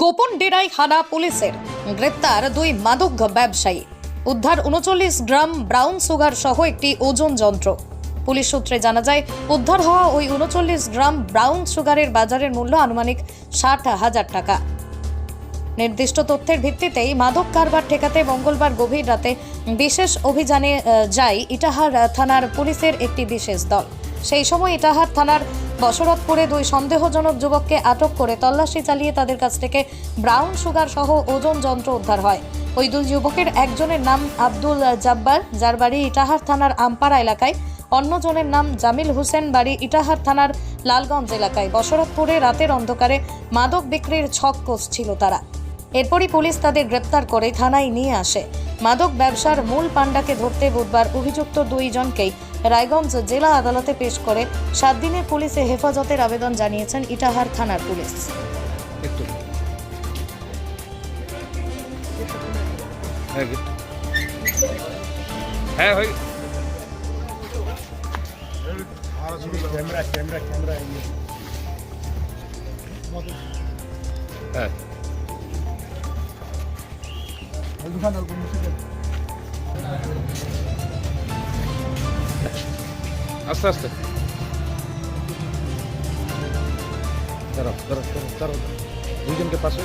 গোপন ডেরাই হানা পুলিশের গ্রেপ্তার দুই মাদক ব্যবসায়ী। উদ্ধার উনচল্লিশ গ্রাম ব্রাউন সুগার সহ একটি ওজন যন্ত্র। পুলিশ সূত্রে জানা যায়, উদ্ধার হওয়া ওই উনচল্লিশ গ্রাম ব্রাউন সুগারের বাজারের মূল্য আনুমানিক ষাট হাজার টাকা। নির্দিষ্ট তথ্যের ভিত্তিতেই মাদক কারবার ঠেকাতে মঙ্গলবার গভীর রাতে বিশেষ অভিযানে যায় ইটাহার থানার পুলিশের একটি বিশেষ দল। সেই সময় ইটাহার থানার বসরতপুরে দুই সন্দেহজনক যুবককে আটক করে তল্লাশি চালিয়ে তাদের কাছ থেকে ব্রাউন সুগার সহ ওজন যন্ত্র উদ্ধার হয়। ওই দুই যুবকের একজনের নাম আব্দুল জাব্বার, যার বাড়ি ইটাহার থানার আমপাড়া এলাকায়। অন্যজনের নাম জামিল হোসেন, বাড়ি ইটাহার থানার লালগঞ্জ এলাকায়। বসরতপুরে রাতের অন্ধকারে মাদক বিক্রির ছক কষছিল তারা। এরপরই পুলিশ তাদের গ্রেপ্তার করে থানায় নিয়ে আসে। মাদক ব্যবসার মূল পাণ্ডাকে ধরতে বুধবার অভিযুক্ত দুইজনকেই রায়গঞ্জ জেলা আদালতে পেশ করে সাত দিনের পুলিশে হেফাজতের আবেদন জানিয়েছেন ইটাহার থানার পুলিশ। হ্যাঁ হ্যাঁ। আস্তে আস্তে। দুইজনকে পাশে।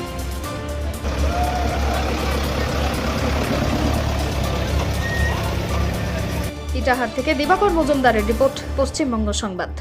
ইটাহার থেকে দিবাকর মজুমদারের রিপোর্ট পশ্চিমবঙ্গ সংবাদ।